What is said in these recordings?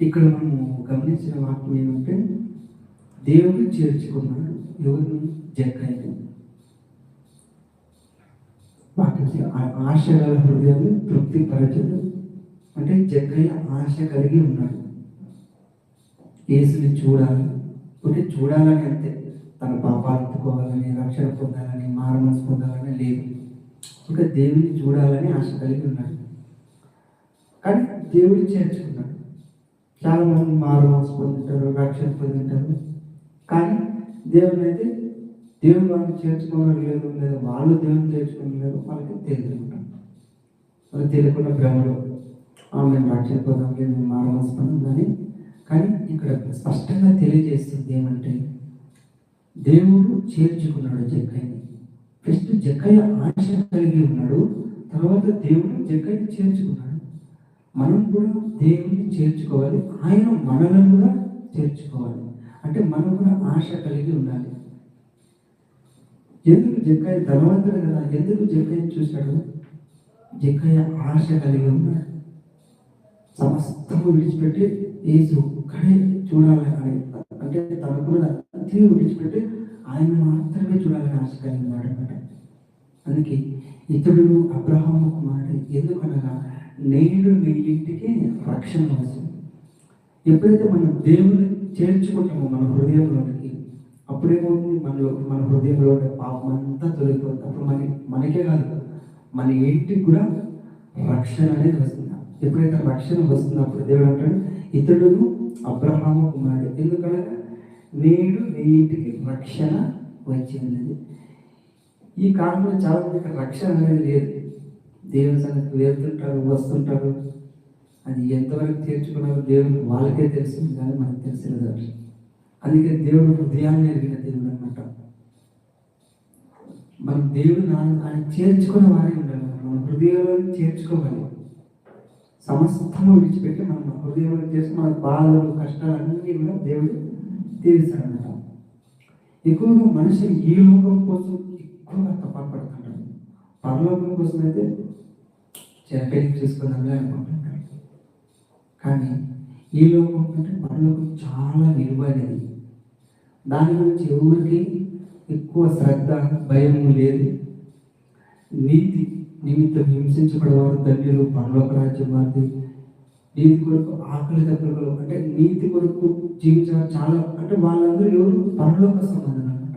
ఇక్కడ మనము గమనించిన వాక్యం ఏమంటే దేవుడు చేర్చుకున్నాడు ఎవరిని? జక్కయ్యని ఆశ గల హృదయం తృప్తి పరచదు అంటే జక్కయ్య ఆశ కలిగి ఉన్నాడు. యేసుని చూడాలి. అంటే చూడాలని అంతే. తన పాపాలు ఎత్తుకోవాలని రక్షణ పొందాలని మారమనసు పొందాలని లేదు. ఇంకా దేవుని చూడాలని ఆశ కలిగి ఉన్నాడు. కానీ దేవుడు చేర్చుకున్నాడు. చాలా మంది మారమనసు పొందుతారు రక్షణ పొందుతారు కానీ దేవుని అయితే దేవుడు వాళ్ళని చేర్చుకోవడం లేదు లేదా వాళ్ళు దేవుని లేదు వాళ్ళకి తెలియదు వాళ్ళకి తెలియకుండా భ్రమలు మేము రక్షణ పొందాం లేదు మేము మారమనసు పొందామని కానీ ఇక్కడ స్పష్టంగా తెలియజేస్తుంది ఏమంటే దేవుడు చేర్చుకున్నాడు జక్కయ్యని. ఫస్ట్ జక్కయ్య ఆశ కలిగి ఉన్నాడు తర్వాత దేవుడు జక్కయ్య చేర్చుకున్నాడు. మనం కూడా దేవుని చేర్చుకోవాలి. ఆయన మనలను కూడా చేర్చుకోవాలి. అంటే మనం కూడా ఆశ కలిగి ఉండాలి. ఎందుకు జక్కయ్య ధనవంతుడు కదా? ఎందుకు జక్కయ్య చూశాడు? జక్కయ్య ఆశ కలిగి ఉన్నాడు. సమస్తము విడిచిపెట్టి ఏసు ఒక్కడే చూడాలని అని. అంటే తన కూడా అతి విడిచిపెట్టి ఆయన మాత్రమే చూడాలని ఆశ కలిగి ఉన్నాడు అనమాట అందుకే ఇతడు అబ్రహాము కుమారుడు ఎందుకనగా నేడు నీ ఇంటికి రక్షణ అవసరం. ఎప్పుడైతే మనం దేవుని చేర్చుకుంటామో మన హృదయంలోనికి అప్పుడేమవుతుంది మనలో మన హృదయంలో పాపం అంతా తొలగిపోతుంది. అప్పుడు మన మనకే కాదు. మన ఇంటికి కూడా రక్షణ అనేది వస్తుంది. ఎప్పుడైతే రక్షణ వస్తుందో అప్పుడు దేవుడు అంటాడు ఇతడును అబ్రహాము కుమారుడు. ఎందుకనగా నేడు నీ ఇంటికి రక్షణ వచ్చింది. ఈ కాలంలో చాలా మందికి రక్షణ అనేది లేదు. దేవుని సంగతి వెళ్తుంటారు వస్తుంటారు. అది ఎంతవరకు తీర్చుకున్నారో దేవుడు వాళ్ళకే తెలిసింది కానీ మనకు తెలిసిన అందుకే దేవుడు హృదయాన్ని ఎరిగిన దేవుడు అనమాట మన దేవుడు ఆయన చేర్చుకున్న వారే ఉండాలి. మన హృదయంలో చేర్చుకోవాలి. సమస్తము విడిచిపెట్టి మనం మన హృదయంలో చేసి మన బాధలు కష్టాలు అన్నీ కూడా దేవుడు తీరుస్తాడనమాట ఎక్కువగా మనిషి ఈ లోకం కోసం ఎక్కువగా తప్పపడుతుంటాడు పరలోకం కోసం అయితే పెళ్ళి చేసుకుందాంలే అనుకుంటున్నాడు కానీ ఈ లోకం కంటే మరలోకం చాలా విలువైనది. దాని గురించి ఎవరికి ఎక్కువ శ్రద్ధ భయం లేదు. నీతి నిమిత్తం హింసించబడేవారు ధన్యులు పరలోక రాజ్యం వారి నీతి కొరకు ఆకలి దగ్గరలో అంటే నీతి కొరకు జీవించడం చాలా అంటే వాళ్ళందరూ ఎవరు పరలోక సంబంధం అనమాట.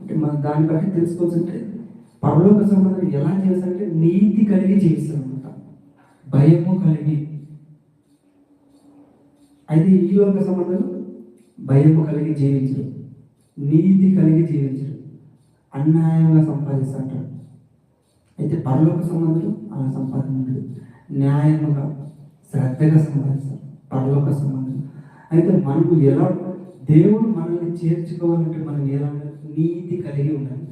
అంటే మనం దాన్ని బట్టి తెలుసుకోవాల్సింటే పరలోక సంబంధం ఎలా చేస్తారంటే నీతి కలిగి చేస్తారనమాట అనమాట భయము కలిగి. అయితే ఈ లోక సంబంధం భయము కలిగి జీవించరు. నీతి కలిగి జీవించరు. అన్యాయంగా సంపాదిస్తుంటారు అయితే పరలోక సంబంధులు అలా సంపాదించడు న్యాయముగా శ్రద్ధగా సంపాదిస్తారు పరలోక సంబంధులు అయితే మనకు ఎలా దేవుడు మనల్ని చేర్చుకోవాలంటే మనం ఎలా నీతి కలిగి ఉండాలి.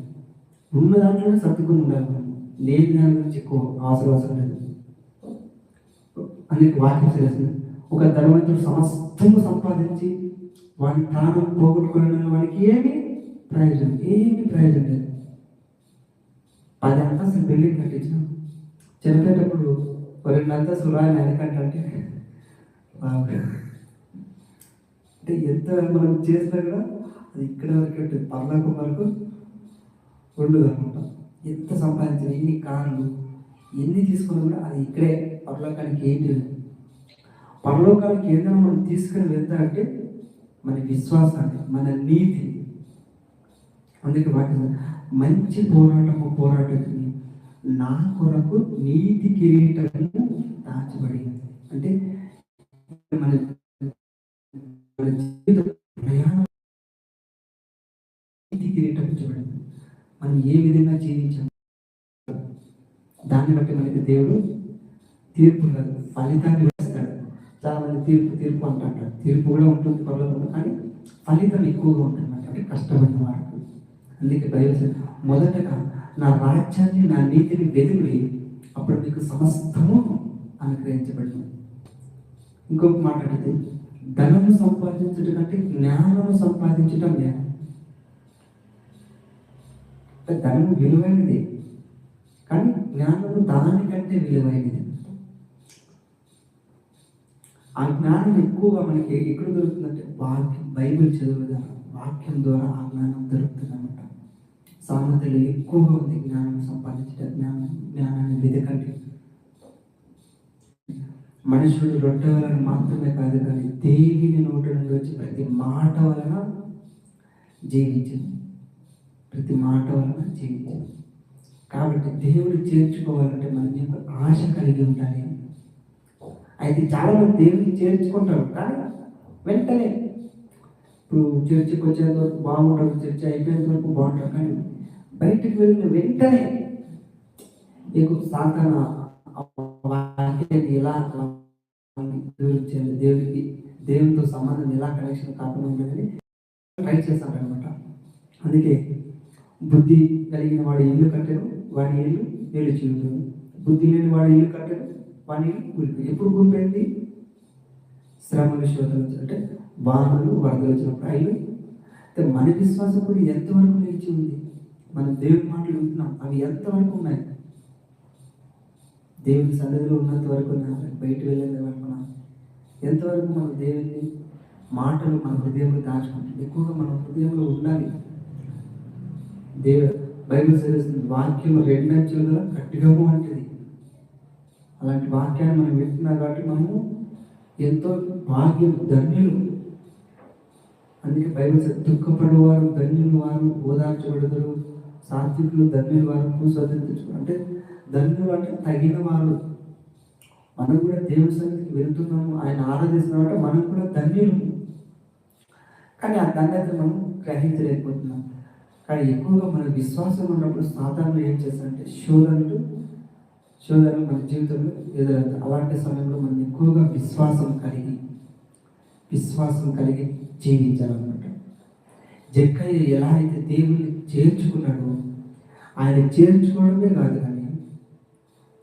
ఉన్న దాంట్లోనే సర్దుకుని ఉండాలి. లేని దాని గురించి ఎక్కువ అవసరం అవసరం లేదు. అందుకు వాక్యం చేస్తుంది. ఒక ధనవంతుడు సమస్తము సంపాదించి వాడి ప్రాణం పోగొట్టుకున్న వాడికి ఏమి ప్రయోజనం ఏమి ప్రయోజనం లేదు. పది అంతస్తులు బిల్డింగ్ కట్టించాం చనిపోయేటప్పుడు రెండు అంతస్తులు రాయని ఎందుకంటే అంటే ఎంత మనం చేసినా కూడా అది ఇక్కడ వరకు పర్లకు వరకు ఉండదు అనమాట ఎంత సంపాదించిన ఎన్ని కార్లు ఎన్ని తీసుకున్నా కూడా అది ఇక్కడే పరలోకానికి ఏంటి లేదు. పరలోకానికి ఏదైనా మనం తీసుకుని వెళ్తా అంటే మన విశ్వాసాన్ని మన నీతి అందుకే వాటి మంచి పోరాటము పోరాటకుని నా కొరకు నీతి కిరీటము దాచబడింది అంటే మన జీవిత ప్రయాణం మనం ఏ విధంగా జీవించాము దాన్ని బట్టి మనకి దేవుడు తీర్పు కాదు ఫలితాన్ని వేస్తాడు చాలా మంది తీర్పు తీర్పు అంటారు తీర్పు కూడా ఉంటుంది పర్వాలేదు కానీ ఫలితం ఎక్కువగా ఉంటుంది అంటే కష్టమైన వారికి అందుకే బయలు మొదటగా నా రాజ్యాన్ని నా నీతిని వెతికి అప్పుడు మీకు సమస్తము అనుగ్రహించబడింది ఇంకొక మాట అంటే ధనము సంపాదించడం కంటే జ్ఞానము సంపాదించడం జ్ఞానం ధనం విలువైనది. కానీ జ్ఞానము దానికంటే విలువైనది. ఆ జ్ఞానం ఎక్కువగా మనకి ఎక్కడ దొరుకుతుందంటే వాక్యం బైబిల్ చదువు ద్వారా వాక్యం ద్వారా ఆ జ్ఞానం దొరుకుతుంది అనమాట సామెతలు ఎక్కువగా ఉంది జ్ఞానం సంపాదించడం జ్ఞానం జ్ఞానాన్ని వెతకండి మనుషుడు రొట్టె వలన మాత్రమే కాదు కానీ దేవిని నోటి నుండి వచ్చి ప్రతి మాట వలన జీవించింది ప్రతి మాట వలన జీవించింది కాబట్టి దేవుడు చేర్చుకోవాలంటే మనం యొక్క ఆశ కలిగి ఉండాలి. అయితే చాలా మంది దేవుడిని చేర్చుకుంటారు కానీ వెంటనే ఇప్పుడు చర్చికి వచ్చేంత వరకు బాగుంటారు చర్చ అయిపోయేంత వరకు బాగుంటారు కానీ బయటకు వెళ్ళిన వెంటనే నీకు సాధన ఎలా దేవుడికి దేవునితో సంబంధం ఎలా కనెక్షన్ కాకుండా ఉండదని ట్రై చేస్తారనమాట అందుకే బుద్ధి కలిగిన వాడి ఇల్లు కట్టారు వాడి ఇల్లు వేలు ఉంటుంది బుద్ధి లేని వాడి ఇల్లు కట్టారు వాడి ఇల్లు కూలిపోయి ఎప్పుడు కూలిపోయింది? శ్రమలు శోధనలు అంటే వానలు వరదలు వచ్చినప్పుడు. అయ్యి మన విశ్వాసం కూడా ఎంతవరకు నిలిచి ఉంది? మనం దేవుని మాటలు వింటున్నాం. అవి ఎంతవరకు ఉన్నాయి? దేవుని సన్నిధిలో ఉన్నంత వరకు బయట వెళ్ళేది వరకు ఎంతవరకు మన దేవుని మాటలు మన హృదయంలో దాచుకుంటాం ఎక్కువగా మన హృదయంలో ఉండాలి. దేవు బైబిల్ చదివిస్తుంది వాక్యం రెండంచులుగా గట్టిగా ఉంటుంది అలాంటి వాక్యాన్ని మనం వింటున్నాం కాబట్టి మనము ఎంతో భాగ్యం ధన్యులు. అందుకే బైబిల్ చదివి దుఃఖపడేవారు ధన్యులు వారు ఓదార్చబడతారు సాత్వికులు ధన్యులు వారు భూస్వతంత్రించు అంటే ధన్యులు అంటే తగిన వారు మనం కూడా దేవుని సన్నిధికి వెళ్తున్నాము. ఆయన ఆరాధిస్తున్నామంటే మనం కూడా ధన్యులు. కానీ ఆ ధన్యత మనం గ్రహించలేకపోతున్నాం. కానీ ఎక్కువగా మన విశ్వాసం ఉన్నప్పుడు సాధారణంగా ఏం చేస్తారంటే శోధనలు శోధనలు మన జీవితంలో ఎదురవుతాయి. అలాంటి సమయంలో మనం ఎక్కువగా విశ్వాసం కలిగి విశ్వాసం కలిగి జీవించాలన్నమాట. జక్కయ్య ఎలా అయితే దేవుణ్ణి చేర్చుకున్నాడో ఆయన చేర్చుకోవడమే కాదు కానీ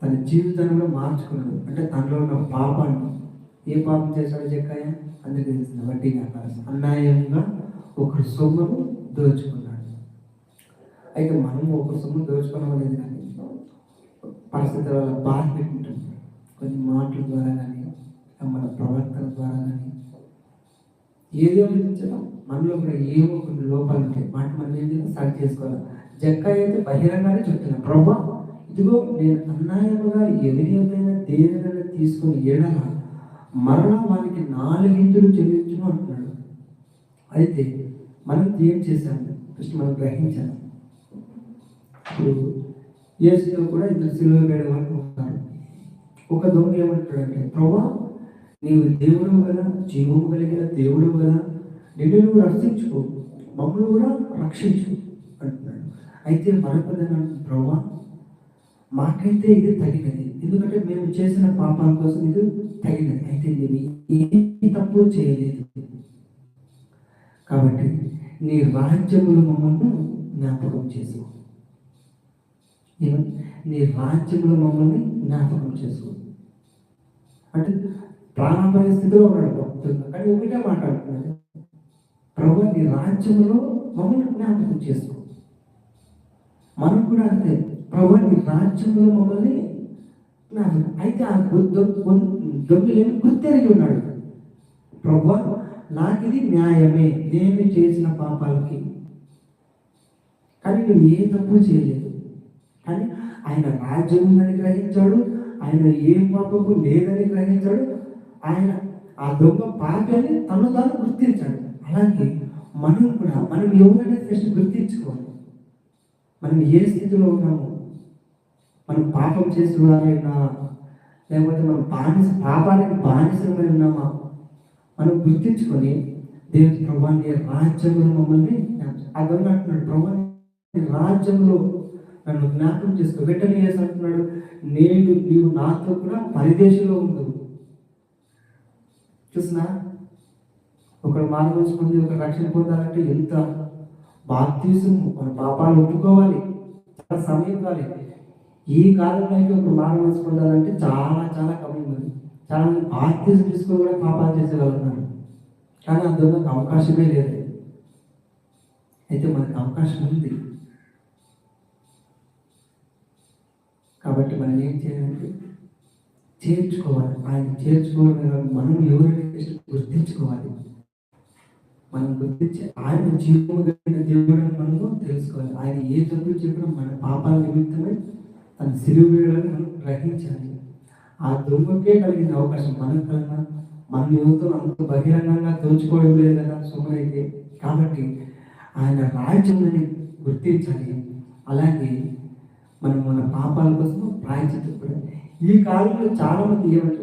తన జీవితాన్ని కూడా మార్చుకున్నాడు. అంటే తనలో ఉన్న పాపాన్ని ఏ పాపం చేశాడు జక్కయ్య అందుకే తెలిసింది వడ్డీ వ్యాపారం. అన్యాయంగా ఒకరి సొమ్మును దోచుకున్నాడు. అయితే మనము ఒక సొమ్ము దోచుకోవడం అనేది కానీ పరిస్థితుల వల్ల బాధ పెట్టుకుంటాం కొన్ని మాటల ద్వారా కానీ మన ప్రవర్తన ద్వారా కానీ ఏదో విధించడం మనలో కూడా ఏవో కొన్ని లోపాలు ఉంటాయి. వాటి మనం ఏం చేయాలి? సరి చేసుకోవాలి. జక్క అయితే బహిరంగానే చెప్తున్నాను ప్రభా ఇదిగో నేను అన్యాయముగా ఎవరిమైనా దేనికైనా తీసుకొని ఏడల? మరలా వారికి నాలుగింతులు చెల్లించను అంటున్నాడు. అయితే మనం ఏం చేశాము? ఫస్ట్ మనం గ్రహించాము ఇప్పుడు కూడా ఇద్దరు సిలువ వేడ వరకు ఒక దొంగ ఏమంటాడంటే ప్రభా నీవు దేవుడు కదా జీవము కలిగిన దేవుడు కదా నిన్ను నువ్వు రక్షించుకో మమ్మల్ని కూడా రక్షించు అంటున్నాడు. అయితే మరొకదన ప్రభా మాకైతే ఇది తగినది. ఎందుకంటే మేము చేసిన పాపాల కోసం ఇది తగినది. అయితే నేను ఏ తప్పు చేయలేదు. కాబట్టి నీ రాజ్యములు మమ్మల్ని జ్ఞాపకం చేసుకో. నీ రాజ్యంలో మమ్మల్ని జ్ఞాపకం చేసుకో. అంటే ప్రాణాపాయ స్థితిలో ఉన్నాడు భక్తులు. కానీ ఒకటే మాట్లాడుతున్నాడు ప్రభు నీ రాజ్యంలో మమ్మల్ని జ్ఞాపకం చేసుకో. మనం కూడా అంతే. ప్రభు నీ రాజ్యంలో మమ్మల్ని జ్ఞాపకం అయితే ఆ దొంగలేని గుర్తెరిగి ఉన్నాడు. ప్రభు నాకు ఇది న్యాయమే. నేను చేసిన పాపాలకి. కానీ నువ్వు ఏ తప్పు చేయలేదు. అని ఆయన రాజ్యం ఉందని గ్రహించాడు ఆయన ఏ పాపకు లేదని గ్రహించాడు ఆయన ఆ దొంగ పాపాన్ని తను తాను గుర్తించాడు. అలాగే మనం కూడా మనం ఎవరైనా ఫస్ట్ గుర్తించుకోవాలి. మనం ఏ స్థితిలో ఉన్నాము మనం పాపం చేసిన లేకపోతే మనం బానిస పాపానికి బానిసమై ఉన్నామా? మనం గుర్తించుకొని దేవుని ప్రభాన్ని రాజ్యంలో మమ్మల్ని అదన్నట్టున్నాడు ప్రభాన్ని రాజ్యంలో నన్ను జ్ఞాపకం చేసుకో. వెంటనే ఏసు అంటున్నాడు? నేను నీవు నాతో కూడా పరిదేశంలో ఉండవు చూసినా? ఒకడు మార్గం పొంది ఒక రక్షణ పొందాలంటే ఎంత బాప్తీసం మన పాపాలు ఒప్పుకోవాలి చాలా సమయం కావాలి. ఈ కాలంలో అయితే ఒక మార్గం పొందాలంటే చాలా చాలా కమ్మి ఉంది చాలా మంది బాధ్యత తీసుకొని కూడా పాపాలు చేసేవాళ్ళున్నారు. కానీ అందులో అవకాశమే లేదు. అయితే మనకు అవకాశం ఉంది. కాబట్టి మనం ఏం చేయాలంటే చేర్చుకోవాలి. ఆయన చేర్చుకోవడం మనం ఎవరిని గుర్తించుకోవాలి? మనం గుర్తించి ఆయన జీవము కలిగిన దేవుడు మనము తెలుసుకోవాలి. ఆయన ఏ తప్పు చెప్పడం మన పాపాల నిమిత్తమే తన సిలువ మనం గ్రహించాలి. ఆ దొంగకే కలిగిన అవకాశం మనకు కన్నా మన యువతను అంత బహిరంగంగా దోచుకోవడం లేదు సుమరైతే కాబట్టి ఆయన రాజ్యం గుర్తించాలి. అలాగే మనం మన పాపాల కోసం ప్రాయచిత్తం ఈ కాలంలో చాలా మంది ఏమంటారు?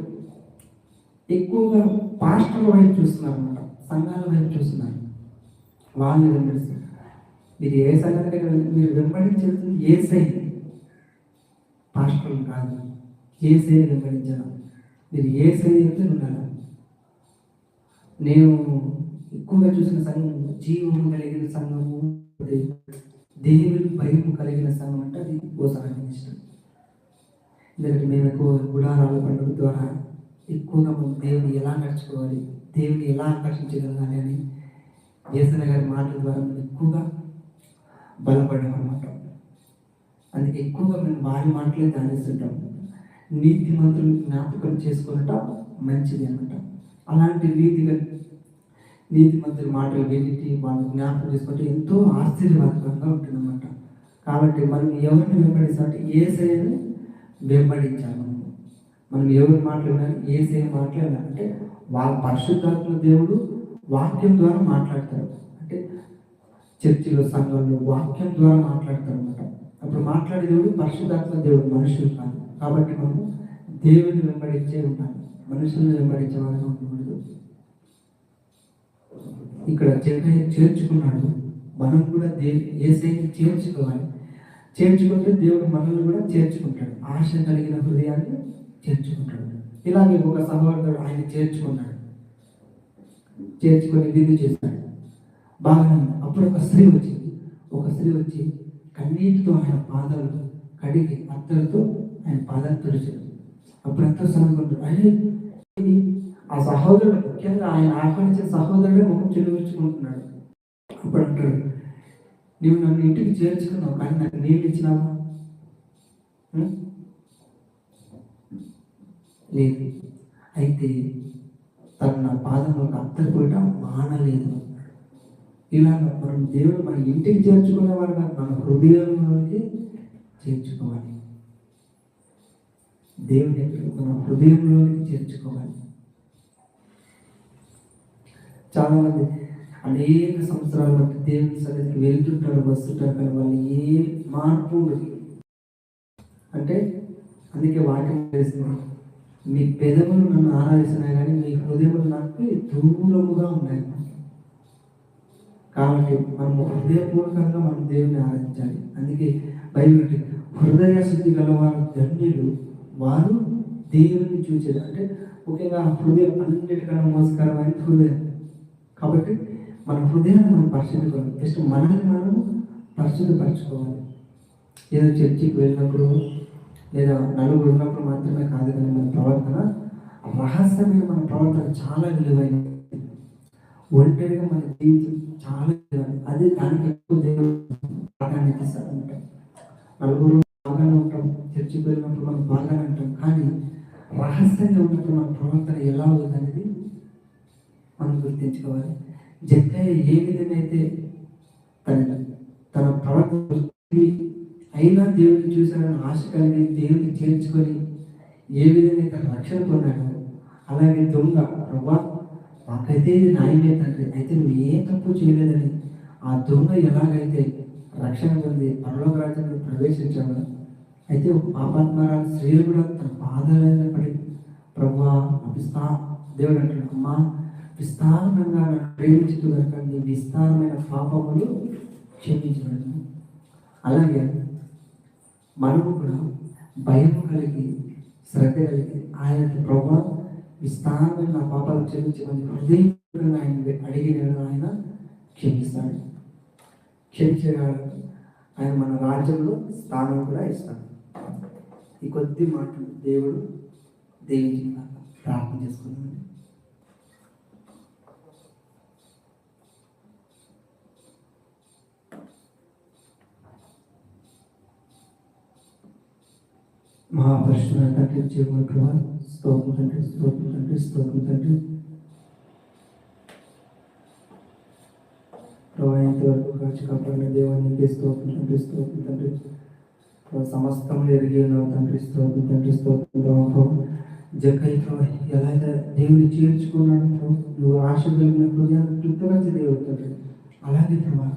ఎక్కువగా పాస్టర్ల వైపు చూస్తున్నారు అనమాట సంఘాల వైపు చూస్తున్నారు. వాళ్ళు వెంబడిస్తారు మీరు ఏ సంఘానికి మీరు వెంబడించేది ఏ సై పాస్టర్లు కాదు. ఏ సై వెంబడించాలి మీరు ఏ సై అయితే ఉండాలి నేను ఎక్కువగా చూసిన సంఘం జీవము కలిగిన సంఘము దేవుని భయం కలిగిన సంఘం అంటే అది ఓ ఇష్టం. ఎందుకంటే మేము ఎక్కువ గుడారాల పండుగ ద్వారా ఎక్కువగా మనం దేవుని ఎలా నడుచుకోవాలి దేవుని ఎలా ఆకర్షించగలగాలి అని దేశన గారి మాటల ద్వారా మేము ఎక్కువగా బలపడ్డాం అనమాట అందుకే ఎక్కువగా మేము వారి మాటలే ధ్యానిస్తుంటాం. నీతి మంత్రులు జ్ఞాపకం చేసుకున్నట మంచిది అనమాట అలాంటి నీతిగా నీతి మంత్రుల మాటలు వినిటి వాళ్ళు జ్ఞాపకం చేసుకుంటే ఎంతో ఆశ్చర్యకరంగా ఉంటుందన్నమాట. కాబట్టి మనం ఎవరిని వెంబడిస్తామంటే ఏ సేయని వెంబడించాలి మనం. మనం ఎవరి మాట్లాడాలి ఏ సేవ మాట్లాడాలి అంటే వాళ్ళ పరిశుద్ధాత్మ దేవుడు వాక్యం ద్వారా మాట్లాడతారు అంటే చర్చిలో సంఘంలో వాక్యం ద్వారా మాట్లాడతారు అనమాట అప్పుడు మాట్లాడే దేవుడు పరిశుద్ధాత్మ దేవుడు మనుషులు కాదు. కాబట్టి మనం దేవుని వెంబడించే ఉండాలి మనుషుల్ని వెంబడించే వాళ్ళగా ఉండకూడదు. ఇక్కడ జగన్ చేర్చుకున్నాడు. మనం కూడా దే ఏసైని చేర్చుకోవాలి. చేర్చుకుంటే దేవుడు మనల్ని కూడా చేర్చుకుంటాడు. ఆశ కలిగిన హృదయాన్ని చేర్చుకుంటాడు. ఇలాగే ఒక సహోదరుడు ఆయన చేర్చుకున్నాడు. చేర్చుకొని విధి చేశాడు. బాగా అప్పుడు ఒక స్త్రీ వచ్చింది. ఒక స్త్రీ వచ్చి కన్నీటితో ఆయన పాదాలు కడిగి అత్తలతో ఆయన పాదాలు తుడిచాడు. అప్పుడు ఎంతో సందుకుంటాడు అరే ఆ సహోదరుడు ముఖ్యంగా ఆయన ఆహ్వానించిన సహోదరుడే ముఖం చెల్లించుకుంటున్నాడు అప్పుడు అంటాడు నీవు నన్ను ఇంటికి చేర్చుకున్నావు కానీ నాకు నీళ్ళు ఇచ్చినావా? లేదు. అయితే తను నా పాదంలో అత్తరు మానలేదు. ఇలాగ మనం దేవుడు మన ఇంటికి చేర్చుకునేవాడు కాదు మన హృదయంలోకి చేర్చుకోవాలి. దేవుని ఎక్కడ మన హృదయంలోకి చేర్చుకోవాలి. చాలా మంది అనేక సంవత్సరాల బట్టి దేవుని సన్నిధికి వెళ్తుంటారు వస్తుంటారు కానీ వాళ్ళు ఏ మార్పు అంటే అందుకే వాక్యం చేస్తుంది మీ పెదవులు నన్ను ఆరాధిస్తున్నాయి కానీ మీ హృదయములు నాకు దూరముగా ఉన్నాయి. కాబట్టి మనం హృదయపూర్వకంగా మనం దేవుని ఆరాధించాలి. అందుకే బైబిల్ హృదయ శుద్ధి గలవారు ధన్యులు వారు దేవుని చూసేది అంటే ముఖ్యంగా హృదయం అన్నిటికన్నా మోసకరమైన హృదయం. కాబట్టి మన హృదయాన్ని మనం పరిశుద్ధి జస్ట్ మనల్ని మనం పరిశుద్ధపరచుకోవాలి ఏదో చర్చికి వెళ్ళినప్పుడు లేదా నలుగురు ఉన్నప్పుడు మాత్రమే కాదు కానీ మన ప్రవర్తన రహస్యమైన మన ప్రవర్తన చాలా విలువైనది. ఒంటరిగా మన జీవితం చాలా విలువైనది. అదే దానికి ఎక్కువ దేవుడు ప్రాధాన్యత ఇస్తాడంట నలుగురు బాగానే ఉంటాం చర్చికి వెళ్ళినప్పుడు మనం బాగానే ఉంటాం కానీ రహస్యంగా ఉన్నప్పుడు మన ప్రవర్తన ఎలా ఉందనేది మనం గుర్తించుకోవాలి. జక్కయ్య ఏ విధమైతే అయితే తన తన ప్రవర్తన అయినా దేవుడిని చూశాడని ఆశ కలిగి దేవుడిని చేర్చుకొని ఏ విధమైతే రక్షణ పొందాడో అలాగే దొంగ ప్రభా నాకైతే ఇది న్యాయమే తండ్రి అయితే నువ్వు ఏ తప్పు చేయలేదని ఆ దొంగ ఎలాగైతే రక్షణ పొంది పరలోక రాజ్యంలో ప్రవేశించాడో అయితే ఒక పాపాత్మరాలు స్త్రీలు కూడా తన పాదాల పడి ప్రభా అభిస్తా దేవుడు అంటాడు అమ్మా విస్తారంగా నన్ను ప్రేమించుతూ కనుక నీ విస్తారమైన పాపములు క్షమించబడను అలాగే మనము కూడా భయం కలిగి శ్రద్ధ కలిగి ఆయన ప్రభా విస్తారమైన నా పాపాలు క్షమించమని హృదయపూర్వకంగా ఆయన అడిగిన ఆయన క్షమిస్తాడు. క్షమించే ఆయన మన రాజ్యంలో స్థానం కూడా ఇస్తాడు. ఈ కొద్ది మాటలు దేవుడు దేవించిన ప్రార్థన చేసుకున్నాడు మహాపరిశుభ్ర తండ్రి జీవన ప్రభా స్తోత్రం తండ్రి స్తోత్రం తండ్రి స్తోత్రం తండ్రి ప్రభా ఇంతవరకు కాచి కాపాడిన దేవానికి స్తోత్రం తండ్రి స్తోత్రం తండ్రి సమస్తం ఎరిగి ఉన్నావు తండ్రి స్తోత్రం తండ్రి స్తోత్రం ప్రభా ప్రభా ఎలా అయితే దేవుని చేర్చుకున్నాడు ప్రభు నువ్వు ఆశ కలిగిన హృదయాన్ని కృతజ్ఞత దేవుడు తండ్రి అలాగే ప్రభా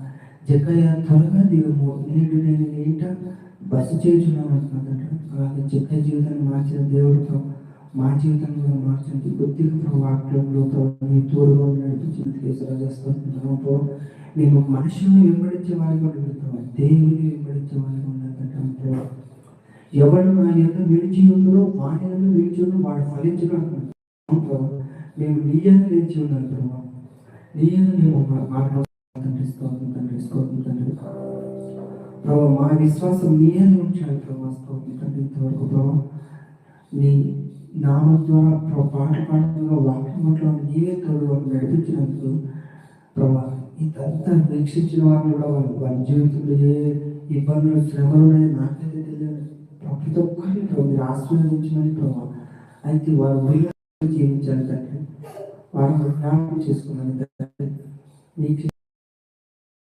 జగ్గయ్య త్వరగా దిగము నేడు నేను నీట బస అంటున్నా తండ్రి అలాగే జక్కయ్య జీవితాన్ని మార్చిన దేవుడు ప్రభు మా జీవితాన్ని కూడా మార్చండి. కొద్దిగా ప్రభు వాక్యంలో ప్రభు నీ తోడుగా నడిపించిన కేసరాజేస్తున్నాను ప్రభు మేము మనుషుల్ని వెంబడించే వారిగా ఉండదు దేవుని వెంబడించే వారిగా ఉండదంటాం ప్రభు ఎవరు నా యొక్క విడిచి ఉందో వాడి యొక్క విడిచి ఉందో వాడు ఫలించడం ప్రభు మేము నీ యొక్క నిలిచి ఉన్నాను ప్రభు. నీ యొక్క మేము మాట తండ్రి స్తోత్రం తండ్రి స్తోత్రం తండ్రి. ప్రభు మా విశ్వాసం నీ అని ఉంచాలి ప్రభు. ఇంతవరకు ప్రభు నీ నామం ద్వారా పాట పాటగా వాక్యంలో నీవే తోడు వాళ్ళు నడిపించినందుకు ప్రభా ఇదంతా వీక్షించిన వారు కూడా వాళ్ళు వారి జీవితంలో ఏ ఇబ్బందులు శ్రమలు ఉన్నాయో నాకైతే తెలియదు. ప్రతి ఒక్కరిని ప్రభు మీరు ఆశీర్వదించమని ప్రభా అయితే వారు ఊరిలో జీవించాలి తండ్రి. వారిని జ్ఞాపకం చేసుకున్నాను తండ్రి. నీకు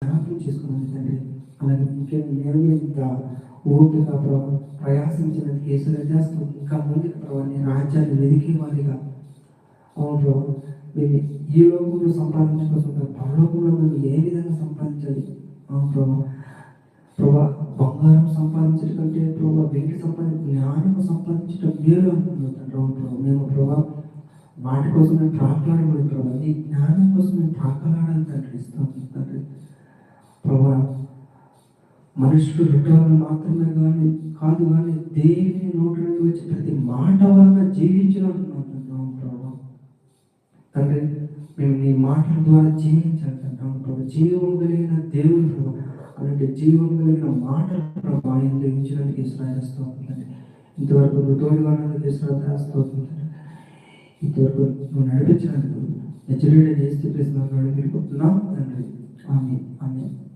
జ్ఞాపకం చేసుకున్నాను తండ్రి. అలాగే ఇంకేం నేను ఇంత ఓపిక ప్రభావ ప్రయాసించినందుకు కేసులు చేస్తూ ఇంకా ముందుకు ప్రభావ నీ రాజ్యాన్ని వెతికి వారిగా. అవును ప్రభు మేము ఈ లోకంలో సంపాదించుకోసం పరలోకంలో మేము ఏ విధంగా సంపాదించాలి? అవును ప్రభు ప్రభా బంగారం సంపాదించడం కంటే ప్రభా వెండి సంపాదించ జ్ఞానం సంపాదించడం మేలు అనుకున్నాం అవును ప్రభు మేము ప్రభా వాటి కోసం మేము ప్రాకులాడకూడదు ప్రభా నీ జ్ఞానం కోసం మేము ప్రాకులాడాలి తండ్రి ఇస్తాం తండ్రి. ప్రభా మనుషులు రుటాలను మాత్రమే కానీ కాదు కానీ దేవుని నోటి నుండి వచ్చే ప్రతి మాట వలన జీవించినట్టున్నాం తండ్రి తండ్రి మేము నీ మాటల ద్వారా జీవించాలంటున్నాం ప్రభు. జీవం కలిగిన దేవుని ప్రభు అలాంటి జీవం కలిగిన మాటలు ప్రభా ఆయన ఇచ్చినందుకు ఇస్రాయల్ తండ్రి. ఇంతవరకు నువ్వు తోడుగా ఉన్నందుకు ఇస్రాయల్ ఇంతవరకు నువ్వు నడిపించినందుకు హెచ్చరిక చేస్తే ప్రశ్న అడిగి తండ్రి. ఆమె ఆమె